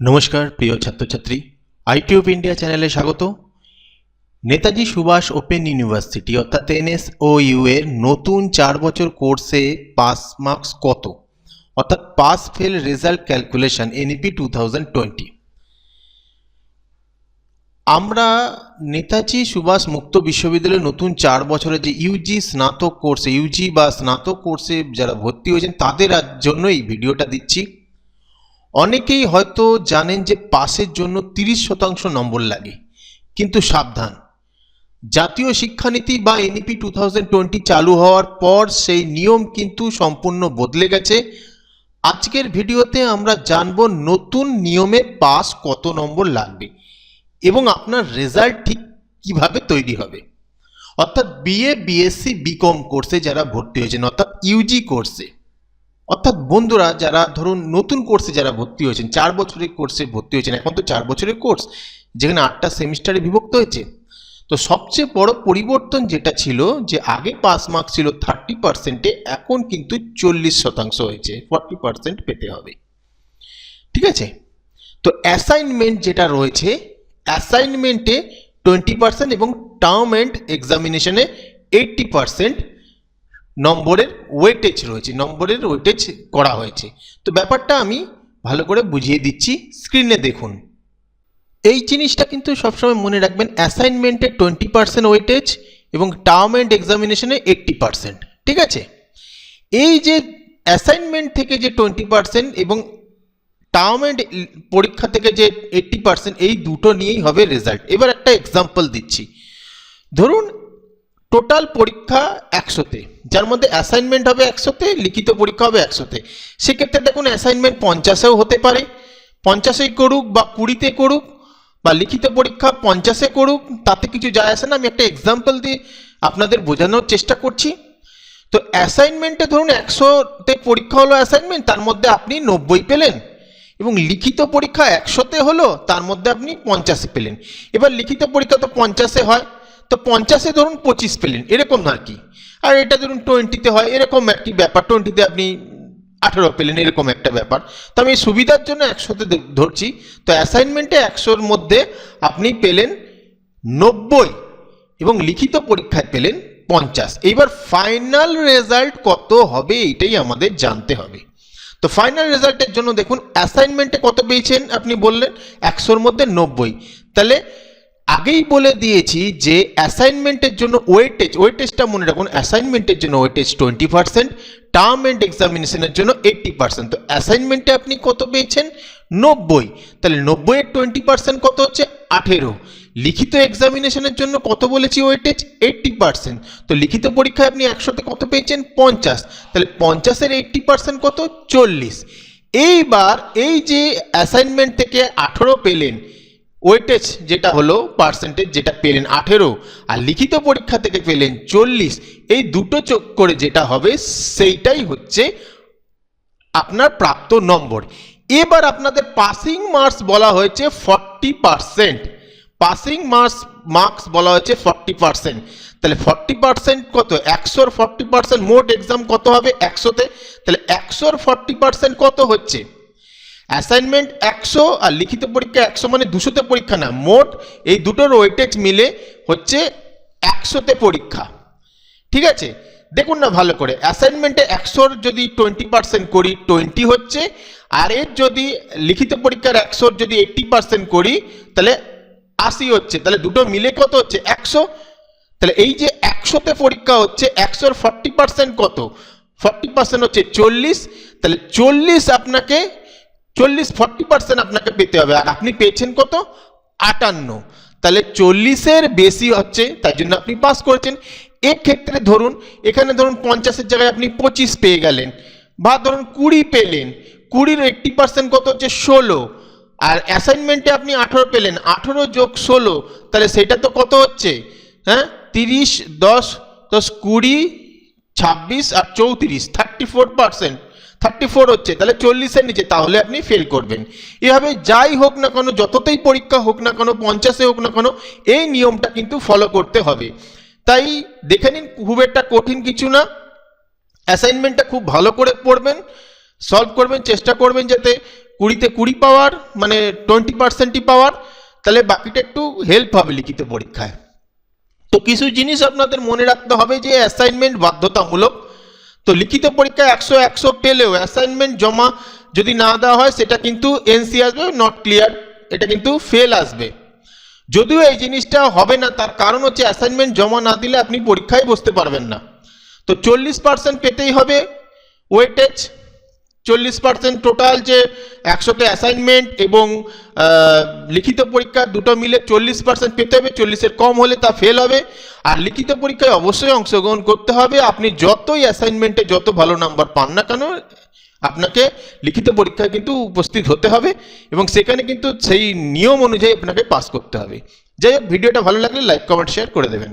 নমস্কার, প্রিয় ছাত্রছাত্রী। আইটি অফ ইন্ডিয়া চ্যানেলে স্বাগত। নেতাজি সুভাষ ওপেন ইউনিভার্সিটি, অর্থাৎ এনএসও ইউ এর নতুন চার বছর কোর্সে পাস মার্কস কত? অর্থাৎ pass fail result calculation NEP two thousand twenty আমরা নেতাজি সুভাষ মুক্ত বিশ্ববিদ্যালয়ের নতুন চার বছরের যে ইউজি স্নাতক কোর্সে ইউজি বা স্নাতক কোর্সে যারা ভর্তি হয়েছেন, তাদের জন্য এই ভিডিওটা দিচ্ছি। অনেকেই হয়তো জানেন যে পাসের জন্য তিরিশ শতাংশ নম্বর লাগে, কিন্তু সাবধান। জাতীয় শিক্ষানীতি বা এনইপি টু চালু হওয়ার পর সেই নিয়ম কিন্তু সম্পূর্ণ বদলে গেছে। আজকের ভিডিওতে আমরা জানব নতুন নিয়মে পাস কত নম্বর লাগবে এবং আপনার রেজাল্ট ঠিক কীভাবে তৈরি হবে। অর্থাৎ বিএ বিএসসি বিকম কোর্সে যারা ভর্তি হয়েছেন, অর্থাৎ ইউজি কোর্সে অর্থাৎ বন্ধুরা যারা, ধরুন নতুন কোর্সে যারা ভর্তি হয়েছেন, চার বছরের কোর্সে ভর্তি হয়েছেন, এখন তো চার বছরের কোর্স যেখানে আটটা সেমিস্টারে বিভক্ত হয়েছে। তো সবচেয়ে বড় পরিবর্তন যেটা ছিল, যে আগে পাস মার্ক ছিল থার্টি পার্সেন্টে এখন কিন্তু চল্লিশ শতাংশ হয়েছে ফর্টি পার্সেন্ট পেতে হবে। ঠিক আছে? তো অ্যাসাইনমেন্ট যেটা রয়েছে অ্যাসাইনমেন্টে টোয়েন্টি পার্সেন্ট এবং টার্ম অ্যান্ড এক্সামিনেশনে এইট্টি পার্সেন্ট নম্বরের ওয়েটেজ রয়েছে, নম্বরের ওয়েটেজ করা হয়েছে। তো ব্যাপারটা আমি ভালো করে বুঝিয়ে দিচ্ছি স্ক্রিনে দেখুন। এই জিনিসটা কিন্তু সবসময় মনে রাখবেন অ্যাসাইনমেন্টে টোয়েন্টি পার্সেন্ট ওয়েটেজ এবং টার্ম অ্যান্ড এক্সামিনেশনে এইট্টি পার্সেন্ট ঠিক আছে? এই যে অ্যাসাইনমেন্ট থেকে যে টোয়েন্টি পার্সেন্ট এবং টার্ম অ্যান্ড পরীক্ষা থেকে যে এইট্টি পার্সেন্ট এই দুটো নিয়েই হবে রেজাল্ট এবার একটা এক্সাম্পল দিচ্ছি। ধরুন টোটাল পরীক্ষা একশোতে। যার মধ্যে অ্যাসাইনমেন্ট হবে একশোতে, লিখিত পরীক্ষা হবে একশোতে। সেক্ষেত্রে দেখুন অ্যাসাইনমেন্ট পঞ্চাশেও হতে পারে। পঞ্চাশেই করুক বা কুড়িতে করুক বা লিখিত পরীক্ষা পঞ্চাশে করুক, তাতে কিছু যায় আসে না। আমি একটা এক্সাম্পল দিয়ে আপনাদের বোঝানোর চেষ্টা করছি। তো অ্যাসাইনমেন্টে ধরুন একশোতে পরীক্ষা হলো অ্যাসাইনমেন্ট তার মধ্যে আপনি নব্বই পেলেন এবং লিখিত পরীক্ষা একশোতে হলো, তার মধ্যে আপনি পঞ্চাশে পেলেন। এবার লিখিত পরীক্ষা তো পঞ্চাশে হয়। তো পঞ্চাশে ধরুন পঁচিশ পেলেন, এরকম আর কি? আর এটা ধরুন টোয়েন্টিতে হয়, এরকম একটি ব্যাপার, টোয়েন্টিতে আপনি আঠেরো পেলেন, এরকম একটা ব্যাপার। তো আমি সুবিধার জন্য একশোতে ধরছি, তো অ্যাসাইনমেন্টে একশোর মধ্যে আপনি পেলেন নব্বই এবং লিখিত পরীক্ষায় পেলেন পঞ্চাশ। এইবার ফাইনাল রেজাল্ট কত হবে এটাই আমাদের জানতে হবে। তো ফাইনাল রেজাল্টের জন্য দেখুন, অ্যাসাইনমেন্টে কত পেয়েছেন আপনি বললেন? একশোর মধ্যে নব্বই। তাহলে আগেই বলে দিয়েছি যে অ্যাসাইনমেন্টের জন্য ওয়েটেজ, ওয়েটেজটা মনে রাখুন, অ্যাসাইনমেন্টের জন্য weightage twenty percent, term and এক্সামিনেশনের জন্য এইট্টি পার্সেন্ট। তো অ্যাসাইনমেন্টে আপনি কত পেয়েছেন? নব্বই। তাহলে নব্বইয়ের টোয়েন্টি পার্সেন্ট কত হচ্ছে? আঠেরো। লিখিত এক্সামিনেশনের জন্য কত বলেছি ওয়েটেজ? Eighty percent. তো লিখিত পরীক্ষায় আপনি একশোতে কত পেয়েছেন? পঞ্চাশ। তাহলে পঞ্চাশের এইট্টি পার্সেন্ট কত? চল্লিশ। এইবার এই যে অ্যাসাইনমেন্ট থেকে আঠেরো পেলেন ওয়েটেজ যেটা হলো পার্সেন্টেজ যেটা পেলেন আঠেরো, আর লিখিত পরীক্ষা থেকে পেলেন চল্লিশ, এই দুটো চোখ করে যেটা হবে সেইটাই হচ্ছে আপনার প্রাপ্ত নম্বর। এবার আপনাদের পাসিং মার্কস বলা হয়েছে forty percent passing marks marks বলা হয়েছে ফর্টি পার্সেন্ট তাহলে ফর্টি পার্সেন্ট কত? একশোর ফর্টি পার্সেন্ট মোট এক্সাম কত হবে একশোতে? তাহলে একশোর ফর্টি পার্সেন্ট কত হচ্ছে? অ্যাসাইনমেন্ট একশো আর লিখিত পরীক্ষা একশো মানে দুশোতে পরীক্ষা না, মোট এই দুটোর ওয়েটেজ মিলে হচ্ছে একশোতে পরীক্ষা। ঠিক আছে? দেখুন না ভালো করে অ্যাসাইনমেন্টে একশোর যদি টোয়েন্টি পার্সেন্ট করি টোয়েন্টি হচ্ছে, আর এর যদি লিখিত পরীক্ষার একশোর যদি এইট্টি পার্সেন্ট করি, তাহলে আশি হচ্ছে, তাহলে দুটো মিলে কত হচ্ছে? একশো। তাহলে এই যে একশোতে পরীক্ষা হচ্ছে, একশোর ফর্টি পার্সেন্ট কত? ফর্টি পার্সেন্ট হচ্ছে চল্লিশ, তাহলে চল্লিশ আপনাকে চল্লিশ ফর্টি পার্সেন্ট আপনাকে পেতে হবে। আর আপনি পেয়েছেন কত? আটান্ন। তাহলে চল্লিশের বেশি হচ্ছে, তাই জন্য আপনি পাস করেছেন। এক্ষেত্রে ধরুন, এখানে ধরুন পঞ্চাশের জায়গায় আপনি পঁচিশ পেয়ে গেলেন, বা ধরুন কুড়ি পেলেন। কুড়ির এইট্টি পার্সেন্ট কত হচ্ছে? ষোলো। আর অ্যাসাইনমেন্টে আপনি আঠেরো পেলেন, আঠেরো যোগ ষোলো, তাহলে সেটা তো কত হচ্ছে? হ্যাঁ তিরিশ, দশ দশ কুড়ি, ছাব্বিশ আর চৌত্রিশ thirty four percent thirty four হচ্ছে, তাহলে চল্লিশের নিচে, তাহলে আপনি ফেল করবেন। এভাবে যাই হোক না কেন যতটাই পরীক্ষা হোক না কেন, পঞ্চাশে হোক না কেন, এই নিয়মটা কিন্তু ফলো করতে হবে। তাই দেখে নিন, খুব একটা কঠিন কিছু না। অ্যাসাইনমেন্টটা খুব ভালো করে পড়বেন সলভ করবেন, চেষ্টা করবেন যাতে কুড়িতে কুড়ি পাওয়ার মানে টোয়েন্টি পার্সেন্টই পাওয়ার, তাহলে বাকিটা একটু হেল্প হবে লিখিত পরীক্ষায়। তো কিছু জিনিস আপনাদের মনে রাখতে হবে যে অ্যাসাইনমেন্ট বাধ্যতামূলক। তো লিখিত পরীক্ষায় একশো একশো পেলেও অ্যাসাইনমেন্ট জমা যদি না দেওয়া হয়, সেটা কিন্তু এনসি আসবে নট ক্লিয়ার এটা কিন্তু ফেল আসবে। যদিও এই জিনিসটা হবে না, তার কারণ হচ্ছে অ্যাসাইনমেন্ট জমা না দিলে আপনি পরীক্ষায় বসতে পারবেন না। তো চল্লিশ পার্সেন্ট পেতেই হবে ওয়েটেজ চল্লিশ পার্সেন্ট টোটাল যে একশোতে অ্যাসাইনমেন্ট এবং লিখিত পরীক্ষা দুটো মিলে চল্লিশ পার্সেন্ট পেতে হবে, চল্লিশের কম হলে তা ফেল হবে। আর লিখিত পরীক্ষায় অবশ্যই অংশগ্রহণ করতে হবে। আপনি যতই অ্যাসাইনমেন্টে যত ভালো নাম্বার পান না কেন, আপনাকে লিখিত পরীক্ষায় কিন্তু উপস্থিত হতে হবে এবং সেখানে কিন্তু সেই নিয়ম অনুযায়ী আপনাকে পাস করতে হবে। যাই হোক, ভিডিওটা ভালো লাগলে লাইক কমেন্ট শেয়ার করে দেবেন।